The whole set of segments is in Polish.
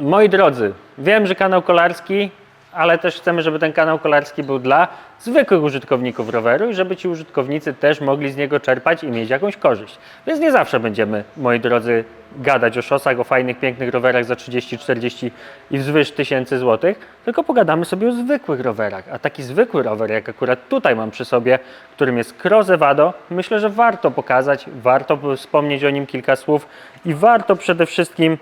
Moi drodzy, wiem, że kanał kolarski, ale też chcemy, żeby ten kanał kolarski był dla zwykłych użytkowników roweru i żeby ci użytkownicy też mogli z niego czerpać i mieć jakąś korzyść. Więc nie zawsze będziemy, moi drodzy, gadać o szosach, o fajnych, pięknych rowerach za 30, 40 i wzwyż tysięcy złotych, tylko pogadamy sobie o zwykłych rowerach. A taki zwykły rower, jak akurat tutaj mam przy sobie, którym jest Cross Evado, myślę, że warto pokazać, warto wspomnieć o nim kilka słów i warto przede wszystkim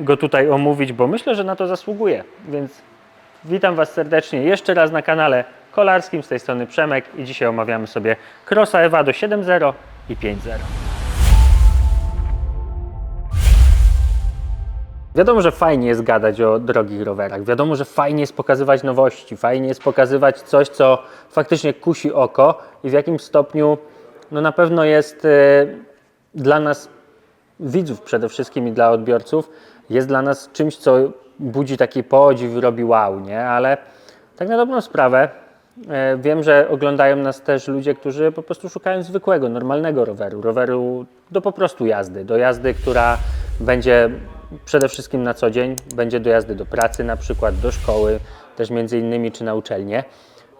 go tutaj omówić, bo myślę, że na to zasługuje. Więc witam Was serdecznie jeszcze raz na kanale kolarskim. Z tej strony Przemek i dzisiaj omawiamy sobie Crossa Evado 7.0 i 5.0. Wiadomo, że fajnie jest gadać o drogich rowerach. Wiadomo, że fajnie jest pokazywać nowości, fajnie jest pokazywać coś, co faktycznie kusi oko i w jakim stopniu no na pewno jest e, dla nas widzów przede wszystkim i dla odbiorców jest dla nas czymś, co budzi taki podziw robi wow, nie? Ale tak na dobrą sprawę e, wiem, że oglądają nas też ludzie, którzy po prostu szukają zwykłego, normalnego roweru, roweru do po prostu jazdy, do jazdy, która będzie przede wszystkim na co dzień, będzie do jazdy do pracy na przykład, do szkoły, też między innymi czy na uczelnię.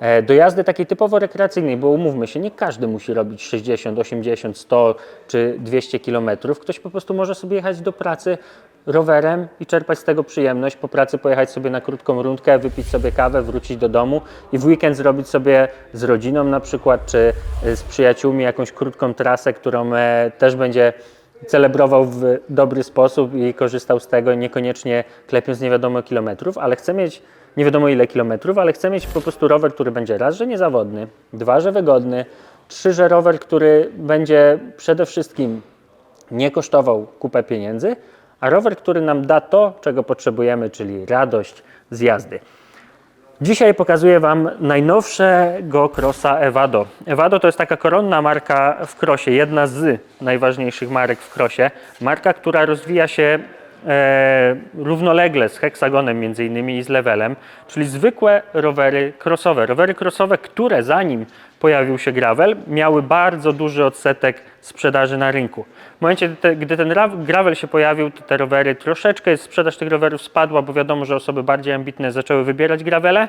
E, Do jazdy takiej typowo rekreacyjnej, bo umówmy się, nie każdy musi robić 60, 80, 100 czy 200 km. Ktoś po prostu może sobie jechać do pracy rowerem i czerpać z tego przyjemność. Po pracy pojechać sobie na krótką rundkę, wypić sobie kawę, wrócić do domu i w weekend zrobić sobie z rodziną na przykład, czy z przyjaciółmi jakąś krótką trasę, którą e, też będzie celebrował w dobry sposób i korzystał z tego, niekoniecznie klepiąc nie wiadomo kilometrów, ale chcę mieć nie wiadomo ile kilometrów, ale chcę mieć po prostu rower, który będzie raz, że niezawodny, dwa, że wygodny, trzy, że rower, który będzie przede wszystkim nie kosztował kupę pieniędzy, a rower, który nam da to, czego potrzebujemy, czyli radość z jazdy. Dzisiaj pokazuję Wam najnowszego Crossa Evado. Evado to jest taka koronna marka w krosie, jedna z najważniejszych marek w krosie. Marka, która rozwija się równolegle z heksagonem między innymi i z levelem, czyli zwykłe rowery crossowe. Rowery crossowe, które zanim pojawił się gravel, miały bardzo duży odsetek sprzedaży na rynku. W momencie, gdy ten ra- gravel się pojawił, to te rowery troszeczkę, sprzedaż tych rowerów spadła, bo wiadomo, że osoby bardziej ambitne zaczęły wybierać gravele.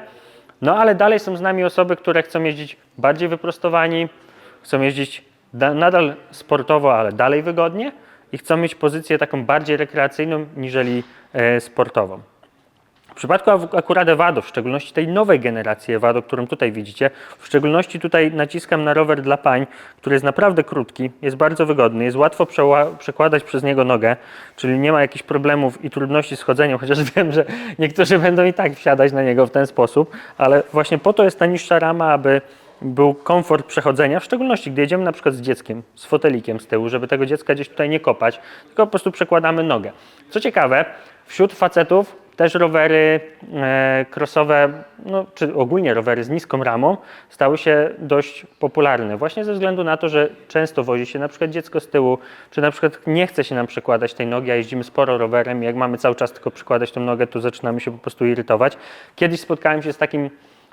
No ale dalej są z nami osoby, które chcą jeździć bardziej wyprostowani, chcą jeździć da- nadal sportowo, ale dalej wygodnie i chcą mieć pozycję taką bardziej rekreacyjną niżeli e, sportową. W przypadku ak- akurat Evado, w szczególności tej nowej generacji Evado, którą tutaj widzicie, w szczególności tutaj naciskam na rower dla pań, który jest naprawdę krótki, jest bardzo wygodny, jest łatwo przekładać przez niego nogę, czyli nie ma jakichś problemów i trudności z chodzeniem, chociaż wiem, że niektórzy będą i tak wsiadać na niego w ten sposób, ale właśnie po to jest ta niższa rama, aby był komfort przechodzenia, w szczególności gdy jedziemy na przykład z dzieckiem, z fotelikiem z tyłu, żeby tego dziecka gdzieś tutaj nie kopać, tylko po prostu przekładamy nogę. Co ciekawe, wśród facetów też rowery e, crossowe, no, czy ogólnie rowery z niską ramą stały się dość popularne. Właśnie ze względu na to, że często wozi się na przykład dziecko z tyłu, czy na przykład nie chce się nam przekładać tej nogi, a jeździmy sporo rowerem i jak mamy cały czas tylko przykładać tą nogę, to zaczynamy się po prostu irytować. Kiedyś spotkałem się z takim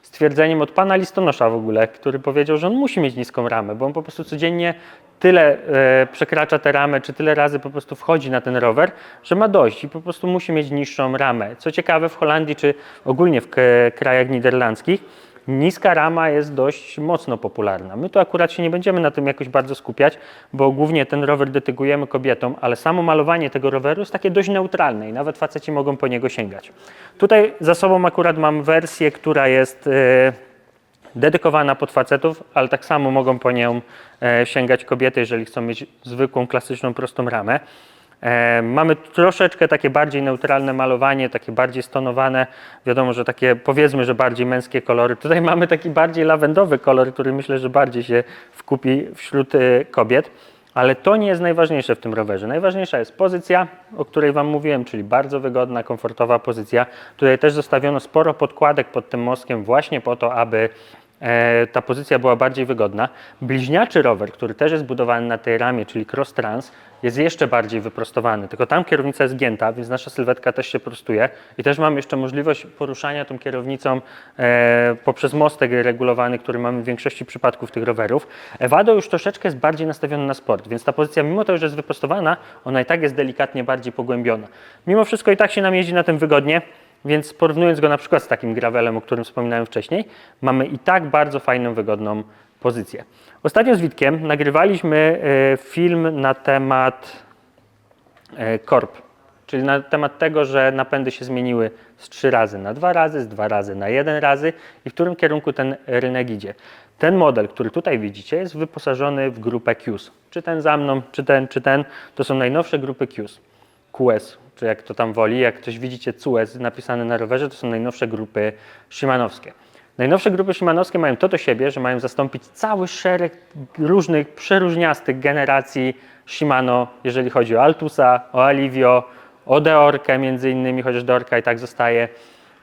stwierdzeniem od pana listonosza w ogóle, który powiedział, że on musi mieć niską ramę, bo on po prostu codziennie tyle e, przekracza tę ramę, czy tyle razy po prostu wchodzi na ten rower, że ma dość i po prostu musi mieć niższą ramę. Co ciekawe, w Holandii czy ogólnie w krajach niderlandzkich niska rama jest dość mocno popularna. My tu akurat się nie będziemy na tym jakoś bardzo skupiać, bo głównie ten rower dedykujemy kobietom, ale samo malowanie tego roweru jest takie dość neutralne i nawet faceci mogą po niego sięgać. Tutaj za sobą akurat mam wersję, która jest e, dedykowana pod facetów, ale tak samo mogą po nią e, sięgać kobiety, jeżeli chcą mieć zwykłą, klasyczną, prostą ramę. E, mamy troszeczkę takie bardziej neutralne malowanie, takie bardziej stonowane. Wiadomo, że takie powiedzmy, że bardziej męskie kolory. Tutaj mamy taki bardziej lawendowy kolor, który myślę, że bardziej się wkupi wśród e, kobiet. Ale to nie jest najważniejsze w tym rowerze. Najważniejsza jest pozycja, o której Wam mówiłem, czyli bardzo wygodna, komfortowa pozycja. Tutaj też zostawiono sporo podkładek pod tym mostkiem właśnie po to, aby ta pozycja była bardziej wygodna. Bliźniaczy rower, który też jest budowany na tej ramie, czyli Cross Trans, jest jeszcze bardziej wyprostowany, tylko tam kierownica jest gięta, więc nasza sylwetka też się prostuje i też mamy jeszcze możliwość poruszania tą kierownicą e, poprzez mostek regulowany, który mamy w większości przypadków tych rowerów. Evado już troszeczkę jest bardziej nastawiony na sport, więc ta pozycja, mimo to, że jest wyprostowana, ona i tak jest delikatnie bardziej pogłębiona. Mimo wszystko i tak się nam jeździ na tym wygodnie, więc porównując go na przykład z takim gravelem, o którym wspominałem wcześniej, mamy i tak bardzo fajną, wygodną pozycję. Ostatnio z Witkiem nagrywaliśmy e, film na temat e, korb, czyli na temat tego, że napędy się zmieniły z 3 razy na 2 razy, z 2 razy na 1 razy i w którym kierunku ten rynek idzie. Ten model, który tutaj widzicie, jest wyposażony w grupę QS. Czy ten za mną, czy ten, czy ten, to są najnowsze grupy QS. QS, czy jak to tam woli, jak ktoś widzicie CUS napisane na rowerze, to są najnowsze grupy Shimanowskie. Najnowsze grupy Shimanowskie mają to do siebie, że mają zastąpić cały szereg różnych, przeróżniastych generacji Shimano, jeżeli chodzi o Altusa, o Alivio, o Deorkę między innymi, chociaż Deorka i tak zostaje,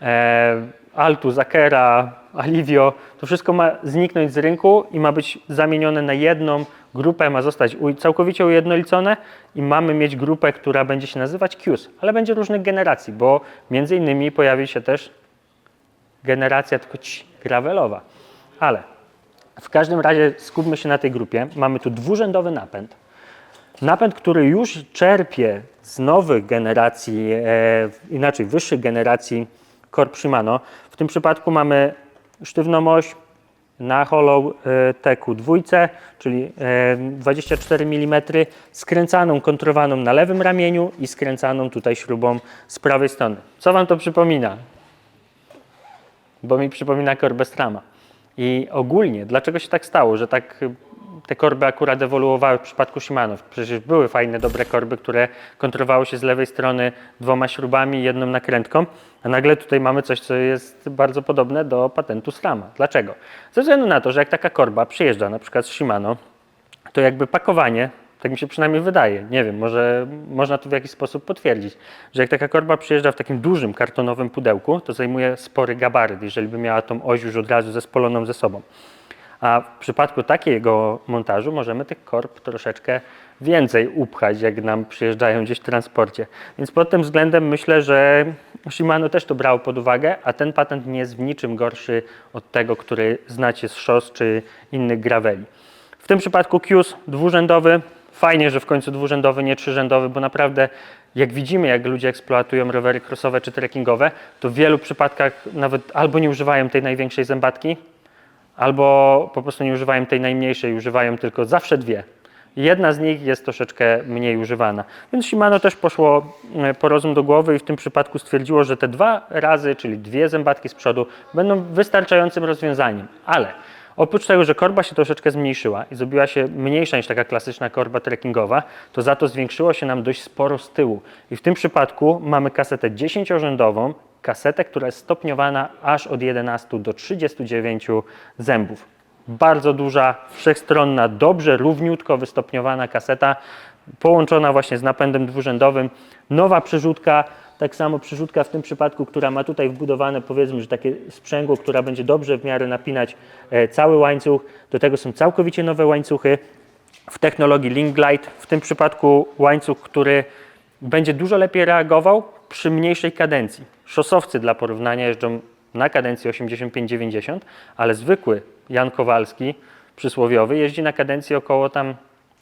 e, Altus, Akera, Alivio, to wszystko ma zniknąć z rynku i ma być zamienione na jedną grupę, ma zostać całkowicie ujednolicone i mamy mieć grupę, która będzie się nazywać QS, ale będzie różnych generacji, bo między innymi pojawi się też generacja tylko ci, gravelowa. Ale w każdym razie skupmy się na tej grupie. Mamy tu dwurzędowy napęd. Napęd, który już czerpie z nowych generacji, e, inaczej wyższych generacji Corp Shimano. W tym przypadku mamy sztywną oś na Hollow e, Teku dwójce, czyli e, 24 mm, skręcaną, kontrowaną na lewym ramieniu i skręcaną tutaj śrubą z prawej strony. Co Wam to przypomina? bo mi przypomina korbę Strama. I ogólnie, dlaczego się tak stało, że tak te korby akurat ewoluowały w przypadku Shimano? Przecież były fajne, dobre korby, które kontrolowały się z lewej strony dwoma śrubami i jedną nakrętką, a nagle tutaj mamy coś, co jest bardzo podobne do patentu Strama. Dlaczego? Ze względu na to, że jak taka korba przyjeżdża na przykład z Shimano, to jakby pakowanie, tak mi się przynajmniej wydaje, nie wiem, może można to w jakiś sposób potwierdzić, że jak taka korba przyjeżdża w takim dużym kartonowym pudełku, to zajmuje spory gabaryt, jeżeli by miała tą oś już od razu zespoloną ze sobą. A w przypadku takiego montażu możemy tych korb troszeczkę więcej upchać, jak nam przyjeżdżają gdzieś w transporcie. Więc pod tym względem myślę, że Shimano też to brało pod uwagę, a ten patent nie jest w niczym gorszy od tego, który znacie z szos czy innych graveli. W tym przypadku QS dwurzędowy. Fajnie, że w końcu dwurzędowy, nie trzyrzędowy, bo naprawdę jak widzimy, jak ludzie eksploatują rowery crossowe czy trekkingowe, to w wielu przypadkach nawet albo nie używają tej największej zębatki, albo po prostu nie używają tej najmniejszej, używają tylko zawsze dwie. Jedna z nich jest troszeczkę mniej używana. Więc Shimano też poszło e, po rozum do głowy i w tym przypadku stwierdziło, że te dwa razy, czyli dwie zębatki z przodu, będą wystarczającym rozwiązaniem. Ale oprócz tego, że korba się troszeczkę zmniejszyła i zrobiła się mniejsza niż taka klasyczna korba trekkingowa, to za to zwiększyło się nam dość sporo z tyłu. I w tym przypadku mamy kasetę 10-rzędową, kasetę, która jest stopniowana aż od 11 do 39 zębów. Bardzo duża, wszechstronna, dobrze, równiutko wystopniowana kaseta, połączona właśnie z napędem dwurzędowym. Nowa przerzutka, tak samo przerzutka w tym przypadku, która ma tutaj wbudowane powiedzmy, że takie sprzęgło, która będzie dobrze w miarę napinać e, cały łańcuch. Do tego są całkowicie nowe łańcuchy w technologii Link. W tym przypadku łańcuch, który będzie dużo lepiej reagował przy mniejszej kadencji. Szosowcy dla porównania jeżdżą na kadencji 85-90, ale zwykły Jan Kowalski, przysłowiowy, jeździ na kadencji około tam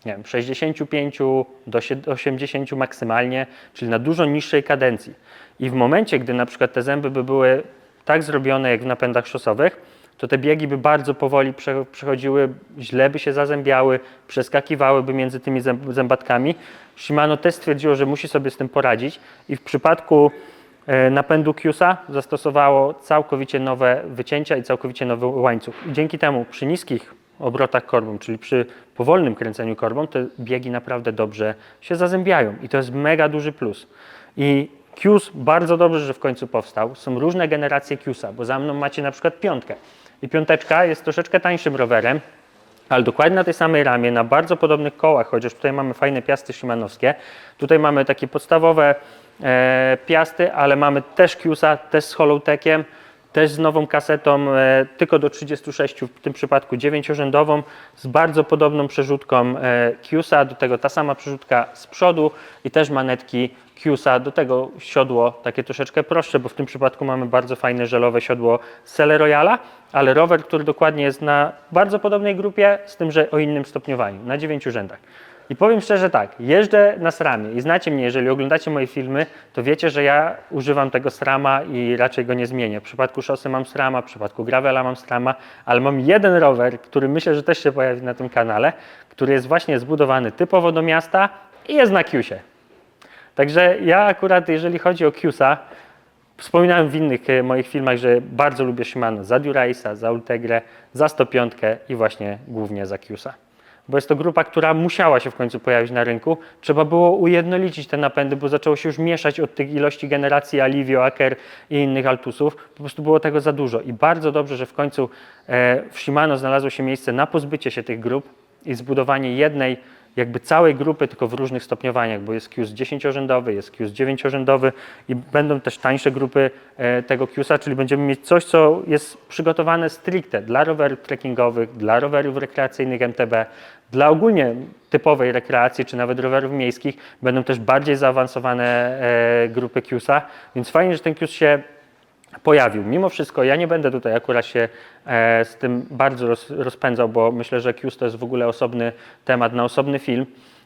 nie wiem, 65 do sie- 80 maksymalnie, czyli na dużo niższej kadencji. I w momencie, gdy na przykład te zęby by były tak zrobione jak w napędach szosowych, to te biegi by bardzo powoli prze- przechodziły, źle by się zazębiały, przeskakiwałyby między tymi zęb- zębatkami. Shimano też stwierdziło, że musi sobie z tym poradzić i w przypadku e, napędu QSA zastosowało całkowicie nowe wycięcia i całkowicie nowy łańcuch. I dzięki temu przy niskich obrotach korbą, czyli przy powolnym kręceniu korbą, te biegi naprawdę dobrze się zazębiają i to jest mega duży plus. I QS bardzo dobrze, że w końcu powstał. Są różne generacje QSa, bo za mną macie na przykład piątkę. I piąteczka jest troszeczkę tańszym rowerem, ale dokładnie na tej samej ramie, na bardzo podobnych kołach, chociaż tutaj mamy fajne piasty szymanowskie. Tutaj mamy takie podstawowe e, piasty, ale mamy też QSa, też z Hollowtechiem też z nową kasetą, e, tylko do 36, w tym przypadku dziewięciorzędową, z bardzo podobną przerzutką e, do tego ta sama przerzutka z przodu i też manetki Qsa, do tego siodło takie troszeczkę prostsze, bo w tym przypadku mamy bardzo fajne żelowe siodło z Cele Royala, ale rower, który dokładnie jest na bardzo podobnej grupie, z tym, że o innym stopniowaniu, na dziewięciu rzędach. I powiem szczerze tak, jeżdżę na SRAMie i znacie mnie, jeżeli oglądacie moje filmy, to wiecie, że ja używam tego SRAMa i raczej go nie zmienię. W przypadku szosy mam SRAMa, w przypadku gravela mam SRAMa, ale mam jeden rower, który myślę, że też się pojawi na tym kanale, który jest właśnie zbudowany typowo do miasta i jest na Qsie. Także ja akurat, jeżeli chodzi o Qsa, wspominałem w innych e, moich filmach, że bardzo lubię Shimano za Durace'a, za Ultegrę, za 105 i właśnie głównie za Qsa. Bo jest to grupa, która musiała się w końcu pojawić na rynku. Trzeba było ujednolicić te napędy, bo zaczęło się już mieszać od tych ilości generacji Alivio, Aker i innych Altusów. Po prostu było tego za dużo. I bardzo dobrze, że w końcu e, w Shimano znalazło się miejsce na pozbycie się tych grup i zbudowanie jednej jakby całej grupy, tylko w różnych stopniowaniach, bo jest QS 10-rzędowy, jest QS 9-rzędowy i będą też tańsze grupy e, tego QSa, czyli będziemy mieć coś, co jest przygotowane stricte dla rowerów trekkingowych, dla rowerów rekreacyjnych MTB, dla ogólnie typowej rekreacji, czy nawet rowerów miejskich. Będą też bardziej zaawansowane e, grupy QSa, więc fajnie, że ten QS się pojawił. Mimo wszystko ja nie będę tutaj akurat się e, z tym bardzo roz, rozpędzał, bo myślę, że Qs to jest w ogóle osobny temat na osobny film,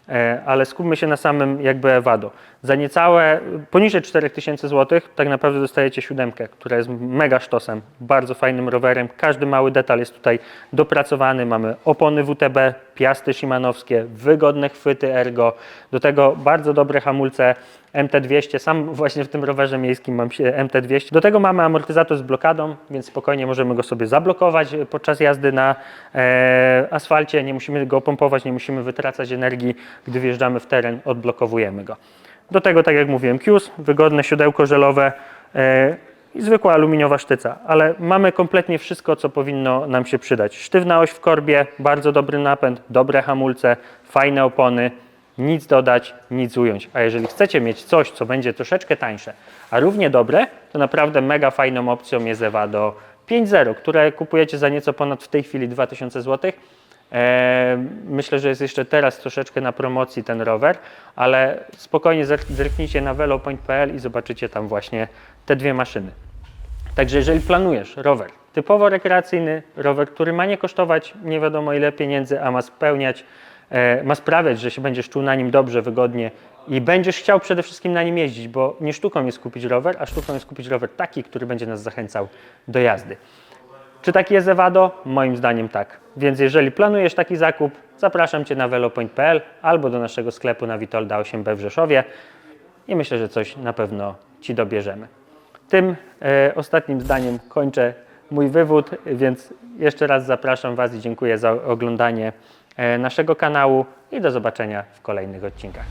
e, ale skupmy się na samym jakby Evado. Za niecałe, poniżej 4000 zł tak naprawdę dostajecie siódemkę, która jest mega sztosem, bardzo fajnym rowerem. Każdy mały detal jest tutaj dopracowany. Mamy opony WTB, piasty shimanowskie, wygodne chwyty ergo, do tego bardzo dobre hamulce MT200, sam właśnie w tym rowerze miejskim mam się MT200. Do tego mamy amortyzator z blokadą, więc spokojnie możemy go sobie zablokować podczas jazdy na e, asfalcie. Nie musimy go pompować, nie musimy wytracać energii, gdy wjeżdżamy w teren, odblokowujemy go. Do tego, tak jak mówiłem, Qs, wygodne siodełko żelowe e, i zwykła aluminiowa sztyca, ale mamy kompletnie wszystko, co powinno nam się przydać. Sztywna oś w korbie, bardzo dobry napęd, dobre hamulce, fajne opony, nic dodać, nic ująć. A jeżeli chcecie mieć coś, co będzie troszeczkę tańsze, a równie dobre, to naprawdę mega fajną opcją jest Evado 5.0, które kupujecie za nieco ponad w tej chwili 2000 zł. Eee, myślę, że jest jeszcze teraz troszeczkę na promocji ten rower, ale spokojnie zerk- zerknijcie na velopoint.pl i zobaczycie tam właśnie te dwie maszyny. Także jeżeli planujesz rower typowo rekreacyjny, rower, który ma nie kosztować nie wiadomo ile pieniędzy, a ma spełniać, e, ma sprawiać, że się będziesz czuł na nim dobrze, wygodnie i będziesz chciał przede wszystkim na nim jeździć, bo nie sztuką jest kupić rower, a sztuką jest kupić rower taki, który będzie nas zachęcał do jazdy. Czy taki jest Evado? Moim zdaniem tak. Więc jeżeli planujesz taki zakup, zapraszam Cię na velopoint.pl albo do naszego sklepu na Witolda 8b w Rzeszowie i myślę, że coś na pewno Ci dobierzemy. Tym e, ostatnim zdaniem kończę mój wywód, więc jeszcze raz zapraszam Was i dziękuję za oglądanie e, naszego kanału i do zobaczenia w kolejnych odcinkach.